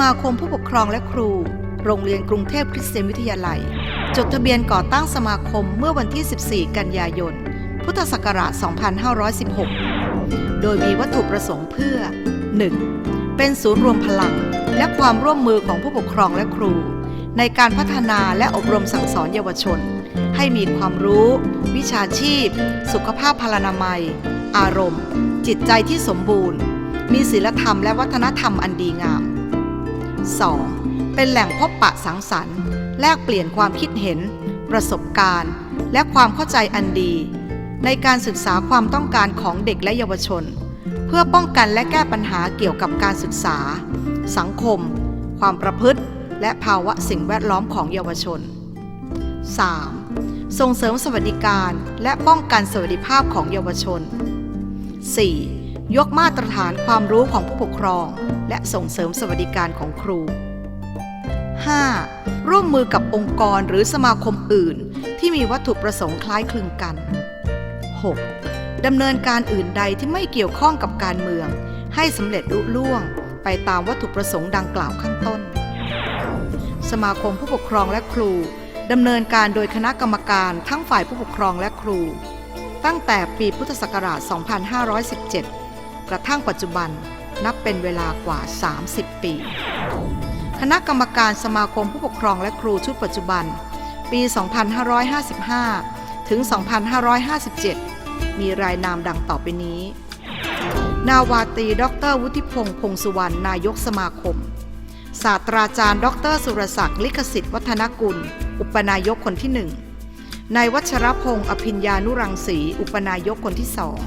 มาคมผู้ปกครองและครู โรงเรียนกรุงเทพคริสเตียนวิทยาลัย จดทะเบียนก่อตั้งสมาคมเมื่อวันที่ 14 กันยายน พุทธศักราช 2516 โดยมีวัตถุประสงค์เพื่อ 1. เป็นศูนย์รวมพลัง และความร่วมมือของผู้ปกครองและครู ในการพัฒนาและอบรมสั่งสอนเยาวชน ให้มีความรู้ วิชาชีพ สุขภาพพลานามัย อารมณ์ จิตใจที่สมบูรณ์ มีศีลธรรมและวัฒนธรรมอันดีงาม 2. เป็นแหล่งพบปะสังสรรค์ แลกเปลี่ยนความคิดเห็น ประสบการณ์ และความเข้าใจอันดี ในการศึกษาความต้องการของเด็กและเยาวชน เพื่อป้องกันและแก้ปัญหาเกี่ยวกับการศึกษา สังคม ความประพฤติ และภาวะสิ่งแวดล้อมของเยาวชน 3. ส่งเสริมสวัสดิการ และป้องกันสวัสดิภาพของเยาวชน 4. ยกมาตรฐานความรู้ของผู้ปกครอง และส่งเสริมสวัสดิการของครู 5. ร่วมมือกับองค์กรหรือสมาคมอื่น ที่มีวัตถุประสงค์คล้ายคลึงกัน 6. ดำเนินการอื่นใดที่ไม่เกี่ยวข้องกับการเมือง ให้สำเร็จลุล่วง ไปตามวัตถุประสงค์ดังกล่าวข้างต้น สมาคมผู้ปกครองและครูดำเนินการโดยคณะกรรมการทั้งฝ่ายผู้ปกครองและครู ตั้งแต่ปีพุทธศักราช 2517 กระทั่งปัจจุบันนับเป็นเวลากว่า 30 ปี คณะกรรมการสมาคมผู้ปกครองและครูชุดปัจจุบัน ปี 2555 ถึง 2557 มีรายนามดังต่อไปนี้ นาวาตีดรวุฒิพงษ์พงสุวรรณนายกสมาคม ศาสตราจารย์ ดรสุรศักดิ์ลิขสิทธิ์วัฒนกุล อุปนายกคนที่หนึ่งนายวัชรพงศ์อภิญญานุรังสี อุปนายกคนที่สอง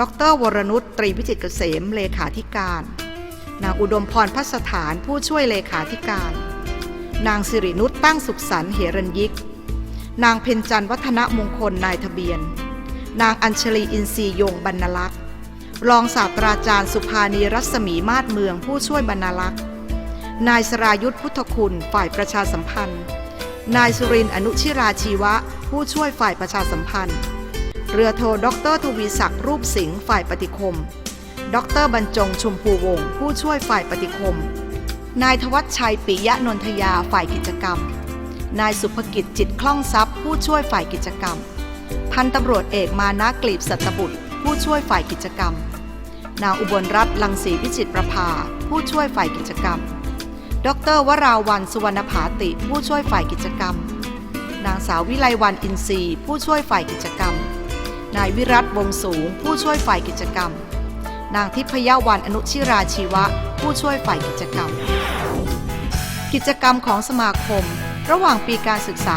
ดรวรนุชตรีพิจิตรเกษมเลขาธิการ นางอุดมพรพัสถานผู้ช่วยเลขาธิการ นางสิรินุชตั้งสุขสันต์เหรัญยิก นางเพ็ญจันทร์วัฒนมงคลนายทะเบียน นางอัญชลีอินทรียงบรรณลักษ์รองศาสตราจารย์สุภานีรัศมีมาศเมืองผู้ช่วยบรรณลักษ์ นายสรายุทธพุทธคุณฝ่ายประชาสัมพันธ์ นายสุรินอนุชิราชีวะ ผู้ช่วยฝ่ายประชาสัมพันธ์ เรือโทดรทวีศักดิ์รูปสิงห์ฝ่ายปฏิคม ดรบรรจงชมพูวงศ์ผู้ช่วยฝ่ายปฏิคม นายทวัชชัยปิยะนนทยาฝ่ายกิจกรรม นายสุภกิจจิตคล่องทรัพย์ ผู้ช่วยฝ่ายกิจกรรม พันตำรวจเอกมานะกลีบสัตบุตร ผู้ช่วยฝ่ายกิจกรรม นางอุบลรัตน์ลังสีวิจิตประภา ผู้ช่วยฝ่ายกิจกรรม ดรวราวันสุวรรณภาติ ผู้ช่วยฝ่ายกิจกรรม นางสาววิไลวันอินทรีย์ ผู้ช่วยฝ่ายกิจกรรม นายวิรัตวงสูง ผู้ช่วยฝ่ายกิจกรรม นางทิพยวันอนุชิราชีวะ ผู้ช่วยฝ่ายกิจกรรม กิจกรรมของสมาคม ระหว่างปีการศึกษา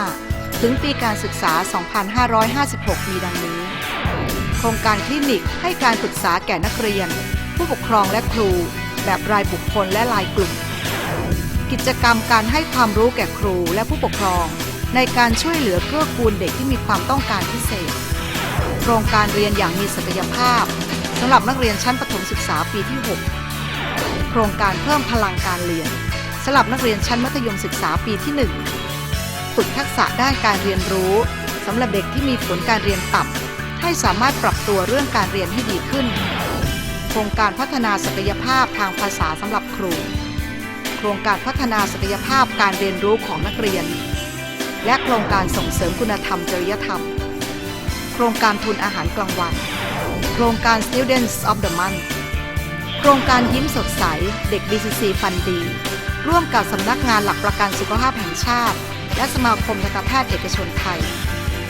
2555 ถึงปีการศึกษา 2556 มีดังนี้ โครงการคลินิกให้การปรึกษาแก่นักเรียน ผู้ปกครองและครู แบบรายบุคคลและรายกลุ่ม กิจกรรมการให้ความรู้แก่ครูและผู้ปกครอง ในการช่วยเหลือเกื้อกูลเด็กที่มีความต้องการพิเศษ โครงการเรียนอย่างมีศักยภาพสำหรับนักเรียนชั้นประถมศึกษาปีที่ 6 โครงการเพิ่มพลังการเรียนสำหรับนักเรียนชั้นมัธยมศึกษาปีที่ 1 ฝึกทักษะด้านการเรียนรู้สำหรับเด็กที่มีผลการเรียนต่ำให้สามารถปรับตัวเรื่องการเรียนให้ดีขึ้น โครงการพัฒนาศักยภาพทางภาษาสำหรับครู โครงการพัฒนาศักยภาพการเรียนรู้ของนักเรียน และโครงการส่งเสริมคุณธรรมจริยธรรม โครงการทุนอาหารกลางวัน โครงการ Students of the Month โครงการยิ้มสดใส เด็ก BCC ฟันดี ร่วมกับสำนักงานหลักประกันสุขภาพแห่งชาติ และสมาคมทันตแพทย์เอกชนไทย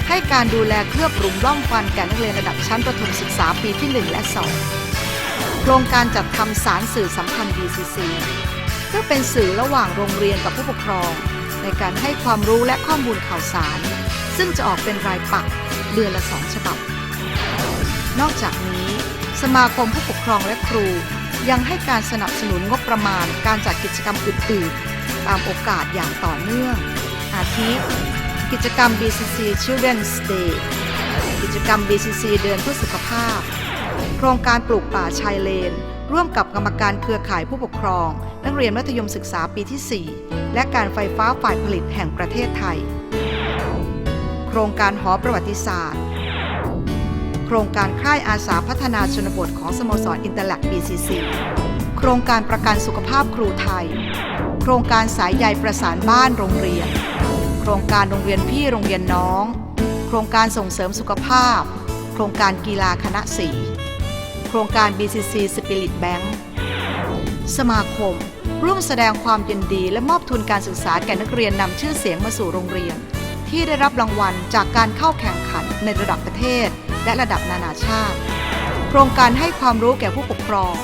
ให้การดูแลเคลือบหลุมร่องฟันแก่นักเรียนระดับชั้นประถมศึกษาปีที่ 1 และ 2 โครงการจัดทำสารสื่อสัมพันธ์ BCC เพื่อเป็นสื่อระหว่างโรงเรียนกับผู้ปกครอง ในการให้ความรู้และข้อมูลข่าวสาร ซึ่งจะออกเป็นรายปักเดือนละสองฉบับ นอกจากนี้ สมาคมผู้ปกครองและครู ยังให้การสนับสนุนงบประมาณการจัดกิจกรรมอื่นๆ ตามโอกาสอย่างต่อเนื่อง อาทิกิจกรรม BCC Children's Day กิจกรรม BCC เดือนเพื่อสุขภาพ โครงการปลูกป่าชายเลน ร่วมกับกรรมการเครือข่ายผู้ปกครอง นักเรียนมัธยมศึกษาปีที่ 4 และการไฟฟ้าฝ่ายผลิตแห่งประเทศไทย โครงการหอประวัติศาสตร์ โครงการค่ายอาสาพัฒนาชนบทของสโมสรอินเตอร์แลก BCC โครรงการประกันสุขภาพครูไทย โครงการสายใยประสานบ้านโรงเรียน โครงการโรงเรียนพี่โรงเรียนน้อง โครงการส่งเสริมสุขภาพ โครงการกีฬาคณะสี โครงการ BCC Spirit Bank สมาคม ร่วมแสดงความยินดีและมอบทุนการศึกษาแก่นักเรียนนำชื่อเสียงมาสู่โรงเรียน ที่ได้รับรางวัลจากการเข้าแข่งขันในระดับประเทศ และระดับนานาชาติ โครงการให้ความรู้แก่ผู้ปกครอง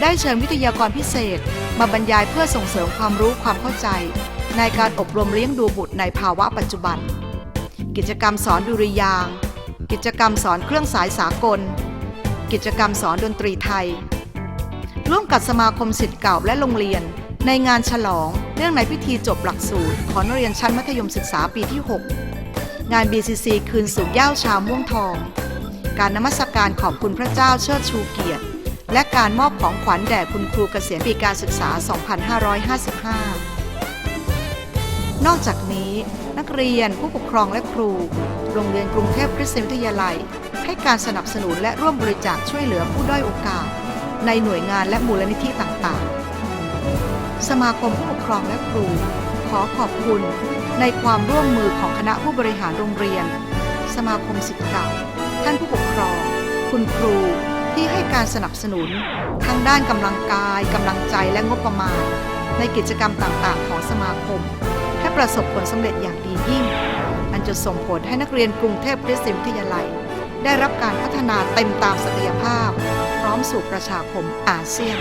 ได้เชิญวิทยากรพิเศษ มาบรรยายเพื่อส่งเสริมความรู้ความเข้าใจ ในการอบรมเลี้ยงดูบุตรในภาวะปัจจุบัน กิจกรรมสอนดุริยาง กิจกรรมสอนเครื่องสายสากล กิจกรรมสอนดนตรีไทย ร่วมกับสมาคมสิทธิ์เก่าและโรงเรียน ในงานฉลองเรื่องในพิธีจบหลักสูตร ของนักเรียนชั้นมัธยมศึกษาปีที่ 6 งาน BCC คืนสู่ย้าชาวม่วงทอง การนมัสการขอบคุณพระเจ้าเชิดชูเกียรติ และการมอบของขวัญแด่คุณครูเกษียณปีการศึกษา 2555 นอกจากนี้ นักเรียนผู้ปกครองและครู โรงเรียนกรุงเทพคริสเตียนวิทยาลัย ให้การสนับสนุนและร่วมบริจาคช่วยเหลือผู้ด้อยโอกาส ในหน่วยงานและมูลนิธิต่างๆ สมาคมผู้ปกครองและครู ขอขอบคุณในความร่วมมือของคณะผู้บริหารโรงเรียน สมาคมสิทธิ์เก่า ท่านผู้ปกครอง คุณครูที่ให้การสนับสนุนทั้งด้านกำลังกายกำลังใจและงบประมาณ ในกิจกรรมต่างๆ ของสมาคม ประสบผลสำเร็จอย่างดียิ่ง อันจะส่งผลให้นักเรียนกรุงเทพคริสเตียนวิทยาลัย ได้รับการพัฒนาเต็มตามศักยภาพ พร้อมสู่ประชาคมอาเซียน